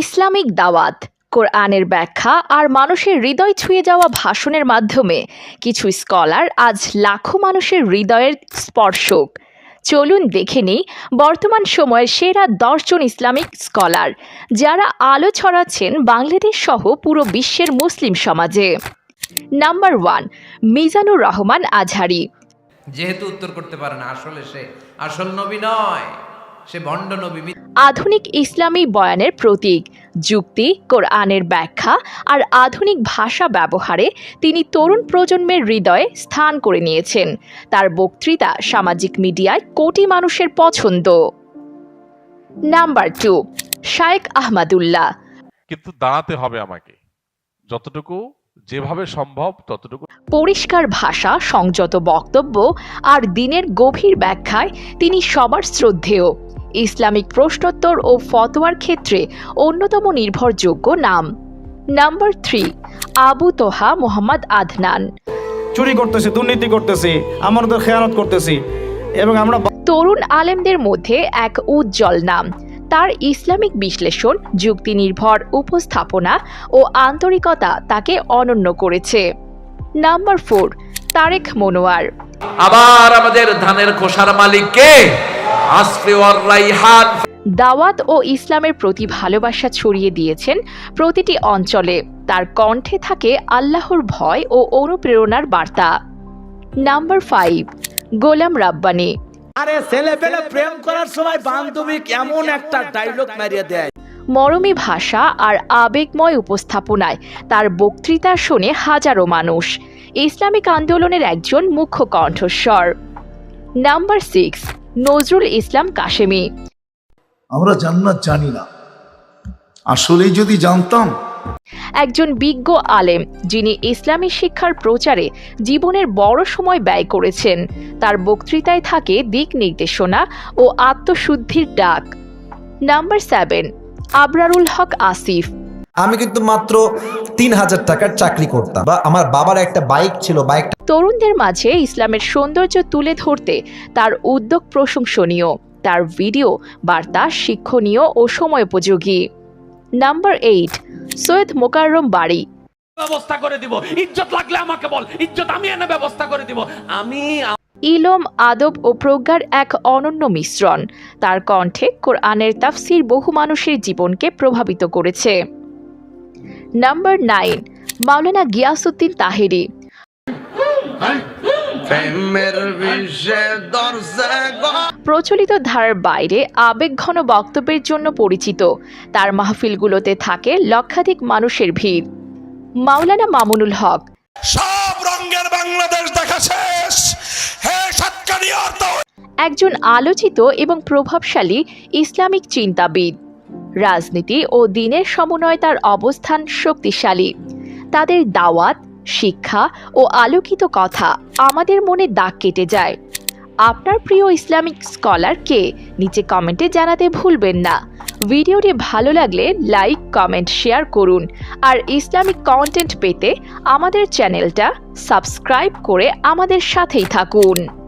Islamic দাওয়াত, কোরআনের ব্যাখ্যা আর মানুষের হৃদয় ছুঁয়ে যাওয়া ভাষণের মাধ্যমে কিছু স্কলার আজ লাখো মানুষের হৃদয়ের স্পর্শক। চলুন দেখে নিই বর্তমান সময়ের সেরা দশজন ইসলামিক স্কলার, যারা আলো ছড়াচ্ছেন বাংলাদেশ সহ পুরো বিশ্বের মুসলিম সমাজে। Number one, Mizanur Rahman Azhari. যেহেতু উত্তর করতে পারে না, আসলে সে আসল নবী নয়। সে ভণ্ড নবী আধুনিক ইসলামী বয়ানের প্রতীক যুক্তি কোরআনের ব্যাখ্যা আর আধুনিক ভাষা ব্যবহারে তিনি তরুণ প্রজন্মের হৃদয়ে স্থান করে নিয়েছেন। তার বক্তৃতা সামাজিক মিডিয়ায় কোটি মানুষের পছন্দ। Number two Shaikh Ahmadullah. কিন্তু দাঁড়াতে হবে আমাকে। যতটুকু যেভাবে সম্ভব ততটুকু পরিষ্কার ভাষা সংযত বক্তব্য আর দিনের গভীর ব্যাখ্যায় তিনি সবার শ্রদ্ধেয়। ইসলামিক প্রশ্নোত্তর ও ফতোয়ার ক্ষেত্রে অন্যতম নির্ভরযোগ্য নাম। Number three Abu Toha Muhammad Adnan. চুরি করতেছি দুর্নীতি করতেছি আমার তো খেয়ানত করতেছি এবং আমরা তরুণ আলেমদের মধ্যে এক উজ্জ্বল নাম। তার ইসলামিক বিশ্লেষণ যুক্তি নির্ভর উপস্থাপনা ও আন্তরিকতা তাকে অনন্য করেছে। Number four Tarek Monowar. আবার আমাদের ধানের খোসার মালিক কে? আসফে ওয়ার রাইহান দাওয়াত ও ইসলামের প্রতি ভালোবাসা ছড়িয়ে দিয়েছেন প্রতিটি অঞ্চলে। তার কণ্ঠে থাকে আল্লাহর ভয় ও অনুপ্রেরণার বার্তা। Number five Golam Rabbani. আরে ছেলে পেলে প্রেম করার সময় বান্ধবী কেমন একটা ডায়লগ মারিয়ে দেয়। মরমী ভাষা আর আবেগময় উপস্থাপনায় তার বক্তৃতা শুনে হাজারো মানুষ। ইসলামিক আন্দোলনের একজন মুখ্য কণ্ঠস্বর। Number six Nazrul Islam Kasemi. আমরা জান্নাত জানি না। আসলেই যদি জানতাম। একজন বিজ্ঞ আলেম যিনি ইসলামী শিক্ষার প্রচারে জীবনের বড় সময় ব্যয় করেছেন তার বক্তৃতায় থাকে দিক নির্দেশনা ও আত্মশুদ্ধির ডাক। Number seven Abrarul Haque Asif. আমি কিন্তু মাত্র তিন হাজার টাকার চাকরি করতাম বা আমার বাবার একটা বাইক ছিল বাইকটা তরুণদের মাঝে ইসলামের সৌন্দর্য তুলে ধরতে তার উদ্যোগ প্রশংসনীয়। তার ভিডিও বার্তা শিক্ষণীয় ও সময়োপযোগী। নাম্বার এইট সৈয়দ মোকাররম বাড়ি। ব্যবস্থা করে দিব। ইজ্জত লাগলে আমাকে বল। ইজ্জত আমি এনে ব্যবস্থা করে দিব। আমি ইলম আদব ও প্রজ্ঞার এক অনন্য মিশ্রণ। তার কণ্ঠে কোরআনের তাফসির বহু মানুষের জীবনকে প্রভাবিত করেছে। Number nine Maulana Giasuddin Taheri. প্রচলিত ধারার বাইরে আবেগঘন বক্তব্যের জন্য পরিচিত। তার মাহফিলগুলোতে থাকে লক্ষাধিক মানুষের ভিড়। মাওলানা মামুনুল হক। সব রঙের বাংলাদেশ দেখা শেষ। হে একজন আলোচিত এবং প্রভাবশালী ইসলামিক চিন্তাবিদ। রাজনীতি ও দিনের সমন্বয় তার অবস্থান শক্তিশালী। তাদের দাওয়াত শিক্ষা ও আলোকিত কথা আমাদের মনে দাগ কেটে যায়। আপনার প্রিয় ইসলামিক স্কলার কে নিচে কমেন্টে জানাতে ভুলবেন না। ভিডিওটি ভালো লাগলে লাইক, কমেন্ট, শেয়ার করুন আর ইসলামিক কন্টেন্ট পেতে আমাদের চ্যানেলটা সাবস্ক্রাইব করে আমাদের সাথেই থাকুন।